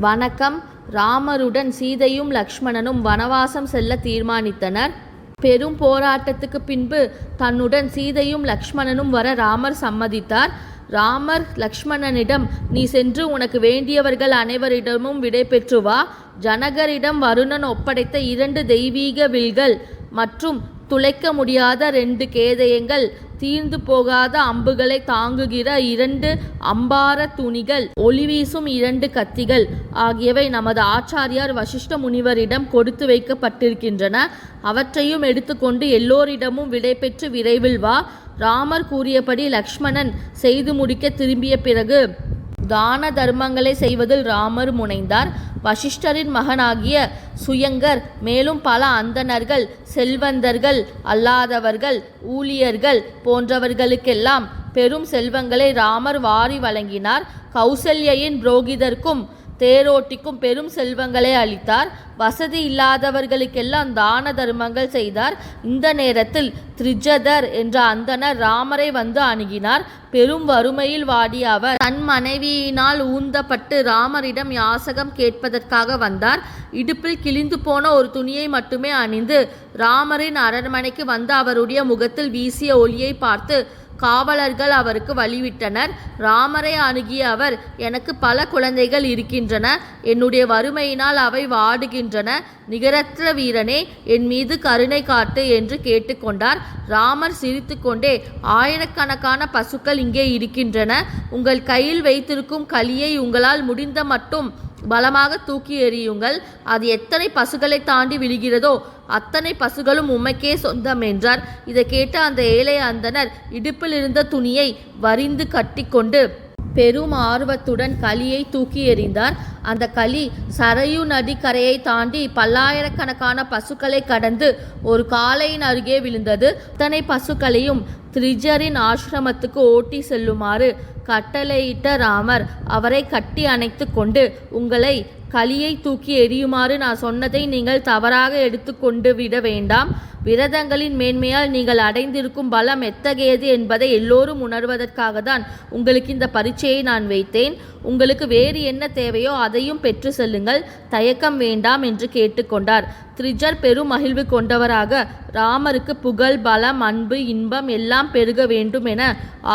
வணக்கம். ராமருடன் சீதையும் லக்ஷ்மணனும் வனவாசம் செல்ல தீர்மானித்தனர். பெரும் போராட்டத்துக்கு பின்பு தன்னுடன் சீதையும் லக்ஷ்மணனும் வர ராமர் சம்மதித்தார். ராமர் லக்ஷ்மணனிடம் நீ சென்று உனக்கு வேண்டியவர்கள் அனைவரிடமும் விடை பெற்று வா. ஜனகரிடம் வருணன் ஒப்படைத்த இரண்டு தெய்வீக வில்கள் மற்றும் துளைக்க முடியாத ரெண்டு கேதயங்கள் தீர்ந்து போகாத அம்புகளை தாங்குகிற இரண்டு அம்பார துணிகள் ஒளிவீசும் இரண்டு கத்திகள் ஆகியவை நமது ஆச்சாரியார் வசிஷ்ட முனிவரிடம் கொடுத்து வைக்கப்பட்டிருக்கின்றன. அவற்றையும் எடுத்துக்கொண்டு எல்லோரிடமும் விடைபெற்று விரைவில் வா. ராமர் கூறியபடி லக்ஷ்மணன் செய்து முடிக்க திரும்பிய பிறகு தான தர்மங்களை செய்வதில் ராமர் முனைந்தார். வசிஷ்டரின் மகனாகிய சுயங்கர் மேலும் பல அந்தணர்கள் செல்வந்தர்கள் அல்லாதவர்கள் ஊழியர்கள் போன்றவர்களுக்கெல்லாம் பெரும் செல்வங்களை ராமர் வாரி வழங்கினார். கௌசல்யின் புரோகிதர்க்கும் தேரோட்டிக்கும் பெரும் செல்வங்களை அளித்தார். வசதி இல்லாதவர்களுக்கெல்லாம் தான தர்மங்கள் செய்தார். இந்த நேரத்தில் திரிஜதர் என்ற அந்தணர் ராமரை வந்து அணுகினார். பெரும் வறுமையில் வாடிய அவர் தன் மனைவியினால் ஊந்தப்பட்டு ராமரிடம் யாசகம் கேட்பதற்காக வந்தார். இடுப்பில் கிழிந்து போன ஒரு துணியை மட்டுமே அணிந்து ராமரின் அரண்மனைக்கு வந்து அவருடைய முகத்தில் வீசிய ஒளியை பார்த்து காவலர்கள் அவருக்கு வழிவிட்டனர். ராமரை அணுகிய அவர் எனக்கு பல குழந்தைகள் இருக்கின்றன. என்னுடைய வறுமையினால் அவை வாடுகின்றன. நிகரற்ற வீரனே என் மீது கருணை காட்டு என்று கேட்டுக்கொண்டார். ராமர் சிரித்துக்கொண்டே ஆயிரக்கணக்கான பசுக்கள் இங்கே இருக்கின்றன. உங்கள் கையில் வைத்திருக்கும் களியை உங்களால் முடிந்த மட்டும் பலமாக தூக்கி எறியுங்கள். அது எத்தனை பசுகளை தாண்டி விழுகிறதோ அத்தனை பசுகளும் உமக்கே சொந்தம் என்றார் இதை கேட்ட அந்த ஏழை அந்தனர் இடுப்பில் இருந்த துணியை வரிந்து கட்டிக்கொண்டு பெரும் ஆர்வத்துடன் களியை தூக்கி எறிந்தார். அந்த களி சரையு நதி கரையை தாண்டி பல்லாயிரக்கணக்கான பசுக்களை கடந்து ஒரு காளையின் அருகே விழுந்தது. அத்தனை பசுக்களையும் திரிஜரின் ஆசிரமத்துக்கு ஓட்டி செல்லுமாறு கட்டளையிட்ட ராமர் அவரை கட்டி அணைத்து கொண்டு உங்களை களியை தூக்கி எரியுமாறு நான் சொன்னதை நீங்கள் தவறாக எடுத்துக்கொண்டு விட வேண்டாம். விரதங்களின் மேன்மையால் நீங்கள் அடைந்திருக்கும் பலம் எத்தகையது என்பதை எல்லோரும் உணர்வதற்காக தான் உங்களுக்கு இந்த பரீட்சையை நான் வைத்தேன். உங்களுக்கு வேறு என்ன தேவையோ அதையும் பெற்று செல்லுங்கள். தயக்கம் வேண்டாம் என்று கேட்டுக்கொண்டார். த்ரிஜர் பெரும் மகிழ்வு கொண்டவராக ராமருக்கு புகழ் பலம் அன்பு இன்பம் எல்லாம் பெருக வேண்டும் என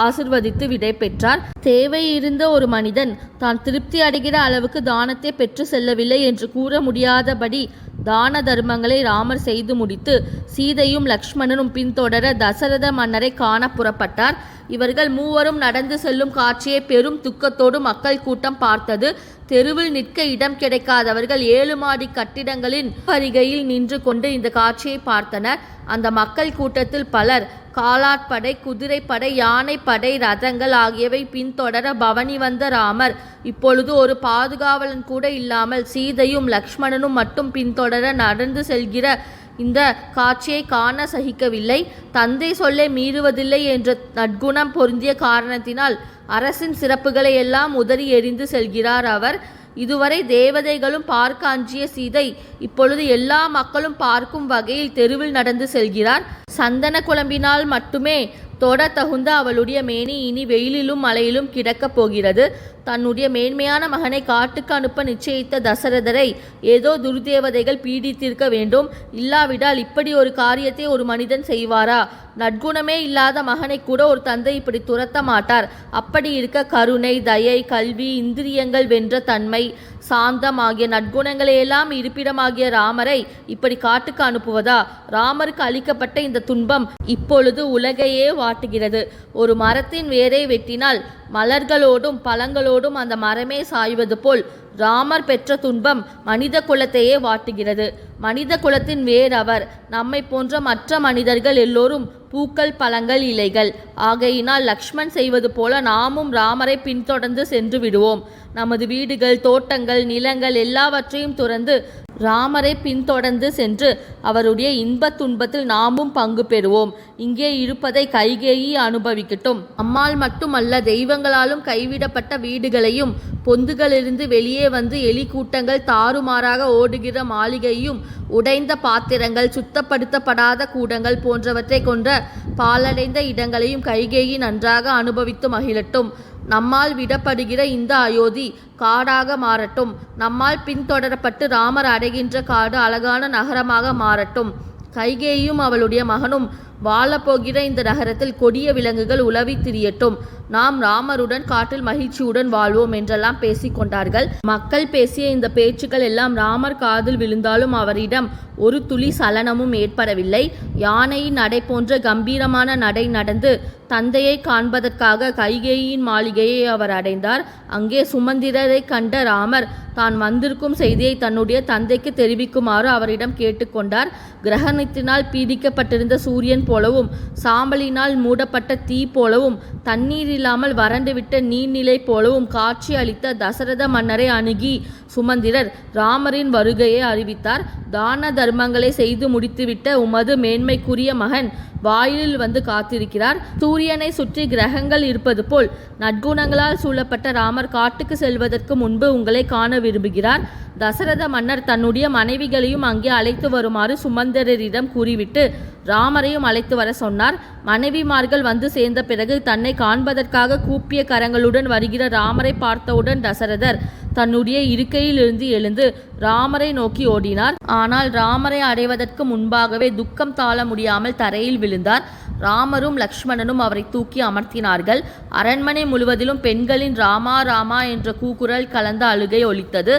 ஆசிர்வதித்து விடை பெற்றார் தேவை இருந்த ஒரு மனிதன் தான் திருப்தி அடைகிற அளவுக்கு தானத்தை பெற்று செல்லவில்லை என்று கூற முடியாதபடி தான தர்மங்களை ராமர் செய்து முடித்து சீதையும் லக்ஷ்மணனும் பின்தொடர தசரத மன்னரை காண புறப்பட்டார். இவர்கள் மூவரும் நடந்து செல்லும் காட்சியை பெரும் துக்கத்தோடு மக்கள் கூட்டம் பார்த்தது. தெருவில் நிற்க இடம் கிடைக்காதவர்கள் ஏழு மாடி கட்டிடங்களின் அருகையில் நின்று கொண்டு இந்த காட்சியை பார்த்தனர். அந்த மக்கள் கூட்டத்தில் பலர் காலாட்படை குதிரைப்படை யானைப்படை ரதங்கள் ஆகியவை பின்தொடர பவனி வந்த ராமர். இப்பொழுது ஒரு பாதுகாவலன் கூட இல்லாமல் சீதையும் லக்ஷ்மணனும் மட்டும் பின்தொடர நடந்து செல்கிற இந்த காட்சியை காண சகிக்கவில்லை. தந்தை சொல்லை மீறுவதில்லை என்ற நற்குணம் பொருந்திய காரணத்தினால் அரசின் சிறப்புகளை எல்லாம் உதறி எறிந்து செல்கிறார் அவர். இதுவரை தேவதைகளும் பார்க்க அஞ்சிய சீதை இப்பொழுது எல்லா மக்களும் பார்க்கும் வகையில் தெருவில் நடந்து செல்கிறார். சந்தன குழம்பினால் மட்டுமே தொட தகுந்த அவளுடைய மேனி இனி வெயிலிலும் மழையிலும் கிடக்கப் போகிறது. தன்னுடைய மேன்மையான மகனை காட்டுக்கு அனுப்ப நிச்சயித்த தசரதரை ஏதோ துர்தேவதைகள் பீடித்திருக்க வேண்டும். இல்லாவிடால் இப்படி ஒரு காரியத்தை ஒரு மனிதன் செய்வாரா? நற்குணமே இல்லாத மகனை கூட ஒரு தந்தை இப்படி துரத்த மாட்டார். அப்படி இருக்க கருணை தயை கல்வி இந்திரியங்கள் வென்ற தன்மை. சாந்தம் ஆகிய நற்குணங்களையெல்லாம் இருப்பிடமாகிய ராமரை இப்படி காட்டுக்கு அனுப்புவதா? ராமருக்கு அளிக்கப்பட்ட இந்த துன்பம் இப்பொழுது உலகையே வாட்டுகிறது. ஒரு மரத்தின் வேரை வெட்டினால் மலர்களோடும் பழங்களோடும் அந்த மரமே சாய்வது போல் ராமர் பெற்ற துன்பம் மனித குலத்தையே வாட்டுகிறது. மனித குலத்தின் வேர் அவர். நம்மை போன்ற மற்ற மனிதர்கள் எல்லோரும் பூக்கள் பழங்கள் இலைகள். ஆகையினால் லக்ஷ்மண் செய்வது போல நாமும் ராமரை பின்தொடர்ந்து சென்று விடுவோம். நமது வீடுகள் தோட்டங்கள் நிலங்கள் எல்லாவற்றையும் துறந்து ராமரை பின்தொடர்ந்து சென்று அவருடைய இன்பத் துன்பத்தில் நாமும் பங்கு பெறுவோம். இங்கே இருப்பதை கைகேயி அனுபவிக்கட்டும். அம்மாள் மட்டுமல்ல தெய்வங்களாலும் கைவிடப்பட்ட வீடுகளையும் பொந்துகளிலிருந்து வெளியே வந்து எலி கூட்டங்கள் தாறுமாறாக ஓடுகிற மாளிகையும் உடைந்த பாத்திரங்கள் சுத்தப்படுத்தப்படாத கூடங்கள் போன்றவற்றை கொண்ட பாலடைந்த இடங்களையும் கைகேயி நன்றாக அனுபவித்து மகிழட்டும். நம்மால் விடப்படுகிற இந்த அயோத்தி காடாக மாறட்டும். நம்மால் பின்தொடரப்பட்டு ராமர் அடைகின்ற காடு அழகான நகரமாக மாறட்டும். கைகேயும் அவளுடைய மகனும் வாழப்போகிற இந்த நகரத்தில் கொடிய விலங்குகள் உலவி திரியட்டும். நாம் ராமருடன் காட்டில் மகிழ்ச்சியுடன் வாழ்வோம் என்றெல்லாம் பேசிக் கொண்டார்கள். மக்கள் பேசிய இந்த பேச்சுக்கள் எல்லாம் ராமர் காதில் விழுந்தாலும் அவரிடம் ஒரு துளி சலனமும் ஏற்படவில்லை. யானையின் நடை போன்ற கம்பீரமான நடை நடந்து தந்தையை காண்பதற்காக கைகேயின் மாளிகையை அவர் அடைந்தார். அங்கே சுமந்திரரை கண்ட ராமர் தான் வந்திருக்கும் செய்தியை தன்னுடைய தந்தைக்கு தெரிவிக்குமாறு அவரிடம் கேட்டுக்கொண்டார் கிரகணத்தினால் பீடிக்கப்பட்டிருந்த சூரியன் போலவும் சாம்பலினால் மூடப்பட்ட தீ போலவும் தண்ணீர் இல்லாமல் வறண்டுவிட்ட நீர்நிலை போலவும் காட்சி அளித்த தசரத மன்னரை அணுகி சுமந்திரர் ராமரின் வருகையை அறிவித்தார். தான தர்மங்களை செய்து முடித்துவிட்ட உமது மேன்மைக்குரிய மகன் வாயிலில் வந்து காத்திருக்கிறார். சூரியனை சுற்றி கிரகங்கள் இருப்பது போல் நற்குணங்களால் சூழப்பட்ட ராமர் காட்டுக்கு செல்வதற்கு முன்பு உங்களை காண விரும்புகிறார். தசரத மன்னர் தன்னுடைய மனைவிகளையும் அங்கே அழைத்து வருமாறு சுமந்தரரிடம் கூறிவிட்டு ராமரையும் அழைத்து வர சொன்னார். மனைவிமார்கள் வந்து சேர்ந்த பிறகு தன்னை காண்பதற்காக கூப்பிய கரங்களுடன் வருகிற ராமரை பார்த்தவுடன் தசரதர் தன்னுடைய இருக்கையிலிருந்து எழுந்து ராமரை நோக்கி ஓடினார். ஆனால் ராமரை அடைவதற்கு முன்பாகவே துக்கம் தாழ முடியாமல் தரையில் விழுந்தார். ராமரும் லக்ஷ்மணனும் அவரை தூக்கி அமர்த்தினார்கள். அரண்மனை முழுவதிலும் பெண்களின் ராமா ராமா என்ற கூக்குரல் கலந்த அழுகை ஒலித்தது.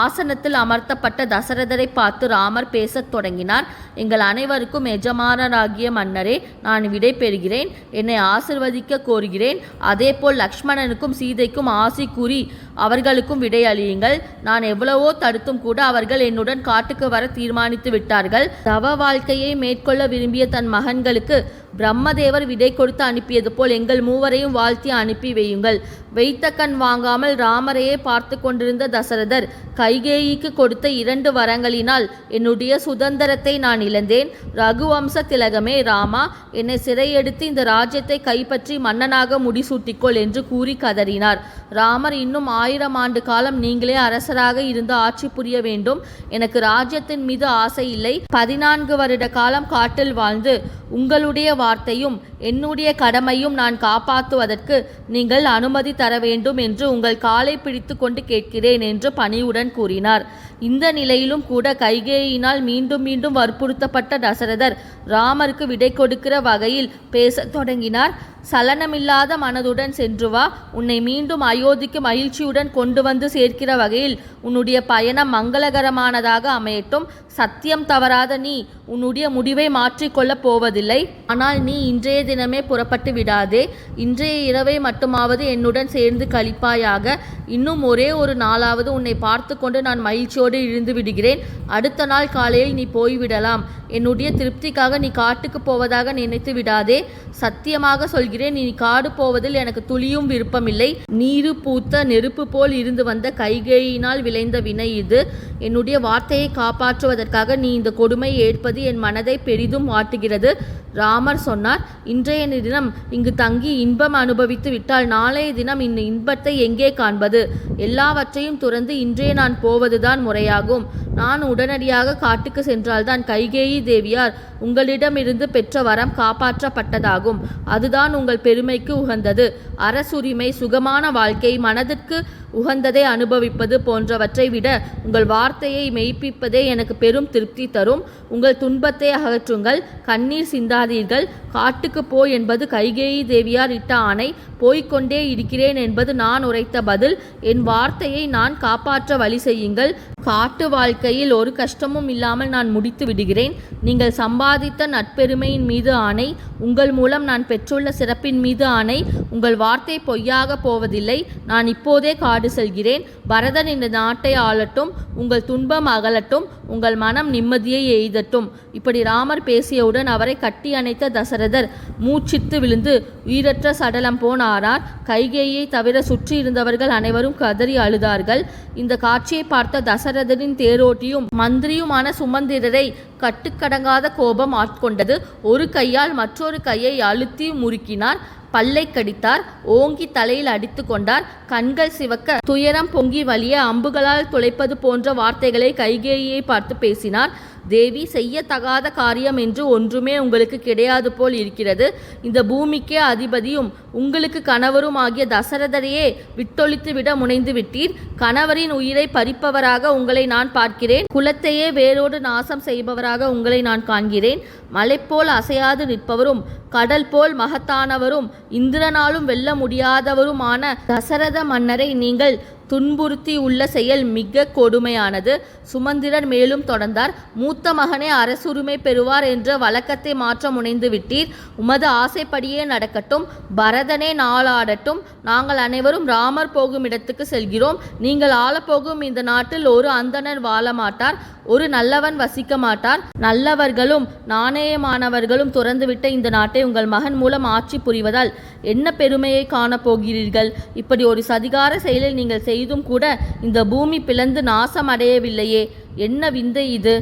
ஆசனத்தில் அமர்த்தப்பட்ட தசரதரை பார்த்து ராமர் பேசத் தொடங்கினார். எங்கள் அனைவருக்கும் எஜமானராகிய மன்னரே நான் விடை பெறுகிறேன். என்னை ஆசிர்வதிக்க கோருகிறேன். அதேபோல் லக்ஷ்மணனுக்கும் சீதைக்கும் ஆசி கூறி அவர்களுக்கும் விடை அளியுங்கள். நான் எவ்வளவோ தடுத்தும் கூட அவர்கள் என்னுடன் காட்டுக்கு வர தீர்மானித்து விட்டார்கள். தவ வாழ்க்கையை மேற்கொள்ள விரும்பிய தன் மகன்களுக்கு பிரம்மதேவர் விடை கொடுத்து அனுப்பியது போல் எங்கள் மூவரையும் வாழ்த்தி அனுப்பி வையுங்கள். வைத்த கண் வாங்காமல் ராமரையே பார்த்து கொண்டிருந்த தசரதர் கைகேயிக்கு கொடுத்த இரண்டு வரங்களினால் என்னுடைய சுதந்திரத்தை நான் இழந்தேன். ரகுவம்ச திலகமே ராமா என்னை சிறையெடுத்து இந்த ராஜ்யத்தை கைப்பற்றி மன்னனாக முடிசூட்டிக்கொள் என்று கூறி கதறினார். ராமர் இன்னும் ஆயிரம் ஆண்டு காலம் நீங்களே அரசராக இருந்து ஆட்சி புரிய வேண்டும். எனக்கு ராஜ்யத்தின் மீது ஆசை இல்லை. பதினான்கு வருட காலம் காட்டில் வாழ்ந்து உங்களுடைய வார்த்தையும் என்னுடைய கடமையும் நான் காப்பாற்றுவதற்கு நீங்கள் அனுமதி தர வேண்டும் என்று உங்கள் காலை பிடித்து கொண்டு கேட்கிறேன் என்று பணியுடன் கூறினார். இந்த நிலையிலும் கூட கைகேயினால் மீண்டும் மீண்டும் வற்புறுத்தப்பட்ட தசரதர் ராமருக்கு விடை கொடுக்கிற வகையில் பேசத் தொடங்கினார். சலனமில்லாத மனதுடன் சென்று வா உன்னை மீண்டும் அயோத்திக்கு மகிழ்ச்சியுடன் கொண்டு வந்து சேர்க்கிற வகையில் உன்னுடைய பயணம் மங்களகரமானதாக அமையட்டும். சத்தியம் தவறாத நீ உன்னுடைய முடிவை மாற்றிக்கொள்ளப் போவதில்லை. ஆனால் நீ இன்றைய தினமே புறப்பட்டு விடாதே. இன்றைய இரவை மட்டுமாவது என்னுடன் சேர்ந்து கழிப்பாயாக இன்னும் ஒரே ஒரு நாளாவது உன்னை பார்த்து கொண்டு நான் மகிழ்ச்சியோடு இருந்து விடுகிறேன். அடுத்த நாள் காலையில் நீ போய்விடலாம். என்னுடைய திருப்திக்காக நீ காட்டுக்கு போவதாக நினைத்து விடாதே. சத்தியமாக சொல்கிறேன் நீ காடு போவதில் எனக்கு துளியும் விருப்பமில்லை. நீரு பூத்த நெருப்பு போல் இருந்து வந்த கைகையினால் விளைந்த வினை இது. என்னுடைய வார்த்தையை காப்பாற்றுவதற்காக நீ இந்த கொடுமை ஏற்பது என் மனதை பெரிதும் வாட்டுகிறது ராமர் சொன்னார். இன்றைய தினம் இங்கு தங்கி இன்பம் அனுபவித்து விட்டால் நாளைய தினம் இந்த இன்பத்தை எங்கே காண்பது? எல்லாவற்றையும் துறந்து இன்றே நான் போவதுதான் முறையாகும். நான் உடனடியாக காட்டுக்கு சென்றால்தான் கைகேயி தேவியார் உங்களிடமிருந்து பெற்ற வரம் காப்பாற்றப்பட்டதாகும். அதுதான் உங்கள் பெருமைக்கு உகந்தது. அரசுரிமை சுகமான வாழ்க்கை மனதிற்கு உகந்ததை அனுபவிப்பது போன்றவற்றை விட உங்கள் வார்த்தையை மெய்ப்பிப்பதே எனக்கு பெரும் திருப்தி தரும். உங்கள் துன்பத்தை அகற்றுங்கள். கண்ணீர் சிந்தாதீர்கள். காட்டுக்கு போ என்பது கைகேயி தேவியார் இட்ட ஆணை. போய்க்கொண்டே இருக்கிறேன் என்பது நான் உரைத்த பதில். என் வார்த்தையை நான் காப்பாற்ற வழி செய்யுங்கள். காட்டு வாழ்க்கையில் ஒரு கஷ்டமும் இல்லாமல் நான் முடித்து விடுகிறேன். நீங்கள் சம்பாதித்த நட்பெருமையின் மீது ஆணை உங்கள் மூலம் நான் பெற்றுள்ள சிறப்பின் மீது ஆணை உங்கள் வார்த்தை பொய்யாக போவதில்லை. நான் இப்போதே காடு செல்கிறேன். பரதன் இந்த நாட்டை ஆளட்டும் உங்கள் துன்பம் அகலட்டும் உங்கள் மனம் நிம்மதியை எய்தட்டும். இப்படி ராமர் பேசியவுடன் அவரை கட்டி அணைத்த தசரதர் மூச்சித்து விழுந்து உயிரற்ற சடலம் போனாரார் கைகேயை தவிர சுற்றி இருந்தவர்கள் அனைவரும் கதறி அழுதார்கள். இந்த காட்சியை பார்த்த தசரதரின் தேரோட்டியும் மந்திரியுமான சுமந்திரரை கட்டுக்கடங்காத கோபம் ஆட்கொண்டது. ஒரு கையால் மற்றொரு கையை அழுத்தி முறுக்கினார். பல்லை கடித்தார். ஓங்கி தலையில் அடித்து கொண்டார். கண்கள் சிவக்க துயரம் பொங்கி வழிய அம்புகளால் துளைப்பது போன்ற வார்த்தைகளை கைகேயியை பார்த்து பேசினார். தேவி செய்யத்தகாத காரியம் என்று ஒன்றுமே உங்களுக்கு கிடையாது போல் இருக்கிறது. இந்த பூமிக்கே அதிபதியும் உங்களுக்கு கணவரும் ஆகிய தசரதரையே விட்டொழித்து விட முனைந்து விட்டீர். கணவரின் உயிரை பறிப்பவராக உங்களை நான் பார்க்கிறேன். குலத்தையே வேரோடு நாசம் செய்பவராக உங்களை நான் காண்கிறேன். மலை போல் அசையாது நிற்பவரும் கடல் போல் மகத்தானவரும் இந்திரனாலும் வெல்ல முடியாதவருமான தசரத மன்னரை நீங்கள் துன்புறுத்தி உள்ள செயல் மிக கொடுமையானது. சுமந்திரன் மேலும் தொடர்ந்தார். மூத்த மகனே அரசுரிமை பெறுவார் என்ற வழக்கத்தை மாற்ற முனைந்து விட்டீர். உமது ஆசைப்படியே நடக்கட்டும். பரதனே நாளாடட்டும். நாங்கள் அனைவரும் ராமர் போகும் இடத்துக்கு செல்கிறோம். நீங்கள் ஆளப்போகும் இந்த நாட்டில் ஒரு அந்தனர் வாழ மாட்டார் ஒரு நல்லவன் வசிக்க மாட்டார். நல்லவர்களும் நாணயமானவர்களும் துறந்துவிட்ட இந்த நாட்டை உங்கள் மகன் மூலம் ஆட்சி புரிவதால் என்ன பெருமையை காணப்போகிறீர்கள்? இப்படி ஒரு சதிகார செயலில் நீங்கள் செய்தும் கூட இந்த பூமி பிளந்து நாசம் அடையவில்லையே. என்ன விந்தை இது?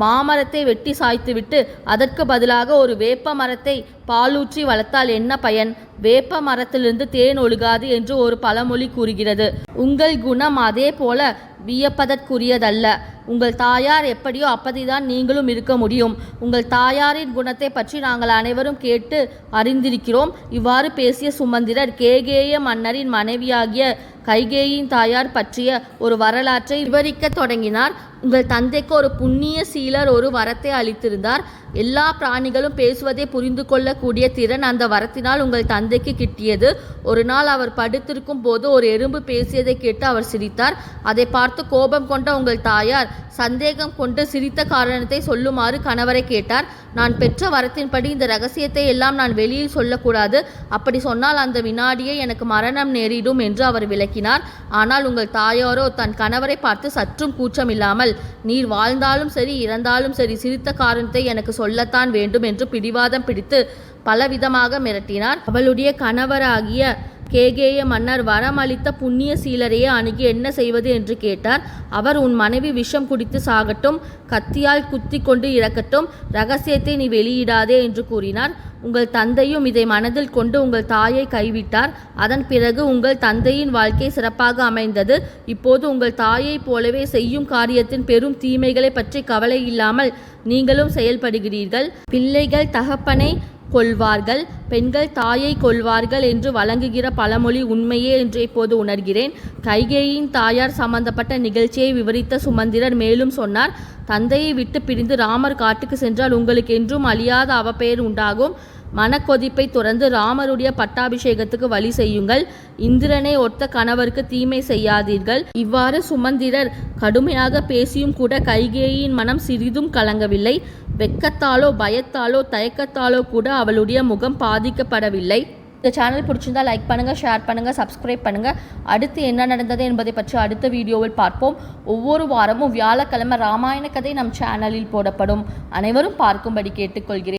மாமரத்தை வெட்டி சாய்த்துவிட்டு அதற்கு பதிலாக ஒரு வேப்ப மரத்தை பாலூற்றி வளர்த்தால் என்ன பயன்? வேப்ப மரத்திலிருந்து தேன் ஒழுகாது என்று ஒரு பழமொழி கூறுகிறது. உங்கள் குணம் அதே போல வியப்பதற்குரியதல்ல. உங்கள் தாயார் எப்படியோ அப்படிதான் நீங்களும் இருக்க முடியும். உங்கள் தாயாரின் குணத்தை பற்றி நாங்கள் அனைவரும் கேட்டு அறிந்திருக்கிறோம். இவ்வாறு பேசிய சுமந்திரர் கேகேய மன்னரின் மனைவியாகிய கைகேயின் தாயார் பற்றிய ஒரு வரலாற்றை விவரிக்க தொடங்கினார். உங்கள் தந்தைக்கு ஒரு புண்ணிய சீலர் ஒரு வரத்தை அளித்திருந்தார். எல்லா பிராணிகளும் பேசுவதை புரிந்து கொள்ளக்கூடிய திறன் அந்த வரத்தினால் உங்கள் தந்தைக்கு கிட்டியது. ஒரு நாள் அவர் படுத்திருக்கும் போது ஒரு எறும்பு பேசியதை கேட்டு அவர் சிரித்தார். அதை பார்த்து கோபம் கொண்ட உங்கள் தாயார் சந்தேகம் கொண்டு சிரித்த காரணத்தை சொல்லுமாறு கணவரை கேட்டார். நான் பெற்ற வரத்தின்படி இந்த ரகசியத்தை எல்லாம் நான் வெளியில் சொல்லக்கூடாது. அப்படி சொன்னால் அந்த வினாடியே எனக்கு மரணம் நேரிடும் என்று அவர் விளக்கினார். ஆனால் உங்கள் தாயாரோ தன் கணவரை பார்த்து சற்றும் கூச்சமில்லாமல் இல்லாமல் நீர் வாழ்ந்தாலும் சரி இறந்தாலும் சரி சிரித்த காரணத்தை எனக்கு சொல்லத்தான் வேண்டும் என்று பிடிவாதம் பிடித்து பலவிதமாக மிரட்டினார். அவளுடைய கணவராகிய கேகேய மன்னர் வரமளித்த புண்ணிய சீலரையே அணுகி என்ன செய்வது என்று கேட்டார். அவர் உன் மனைவி விஷம் குடித்து சாகட்டும் கத்தியால் குத்தி கொண்டு இறக்கட்டும் ரகசியத்தை நீ வெளியிடாதே என்று கூறினார். உங்கள் தந்தையும் இதை மனதில் கொண்டு உங்கள் தாயை கைவிட்டார். அதன் பிறகு உங்கள் தந்தையின் வாழ்க்கை சிறப்பாக அமைந்தது. இப்போது உங்கள் தாயைப் போலவே செய்யும் காரியத்தின் பெரும் தீமைகளை பற்றி கவலை இல்லாமல் நீங்களும் செயல்படுகிறீர்கள். பிள்ளைகள் தகப்பனை கொள்வார்கள். பெண்கள் தாயை கொள்வார்கள் என்று வழங்குகிற பழமொழி உண்மையே என்று இப்போது உணர்கிறேன். கைகேயின் தாயார் சம்பந்தப்பட்ட நிகழ்ச்சியை விவரித்த சுமந்திரர் மேலும் சொன்னார் தந்தையை விட்டு பிரிந்து ராமர் காட்டுக்கு சென்றால் உங்களுக்கு என்றும் அழியாத அவப்பெயர் உண்டாகும். மனக்கொதிப்பை துறந்து ராமருடைய பட்டாபிஷேகத்துக்கு வழி செய்யுங்கள். இந்திரனை ஒத்த கணவருக்கு தீமை செய்யாதீர்கள். இவ்வாறு சுமந்திரர் கடுமையாக பேசியும் கூட கைகேயின் மனம் சிறிதும் கலங்கவில்லை. வெக்கத்தாலோ பயத்தாலோ தயக்கத்தாலோ கூட அவளுடைய முகம் பாதிக்கப்படவில்லை. இந்த சேனல் பிடிச்சிருந்தா லைக் பண்ணுங்கள் ஷேர் பண்ணுங்கள் சப்ஸ்கிரைப் பண்ணுங்கள் அடுத்து என்ன நடந்தது என்பதை பற்றி அடுத்த வீடியோவில் பார்ப்போம். ஒவ்வொரு வாரமும் வியாழக்கிழமை ராமாயண கதை நம் சேனலில் போடப்படும். அனைவரும் பார்க்கும்படி கேட்டுக்கொள்கிறேன்.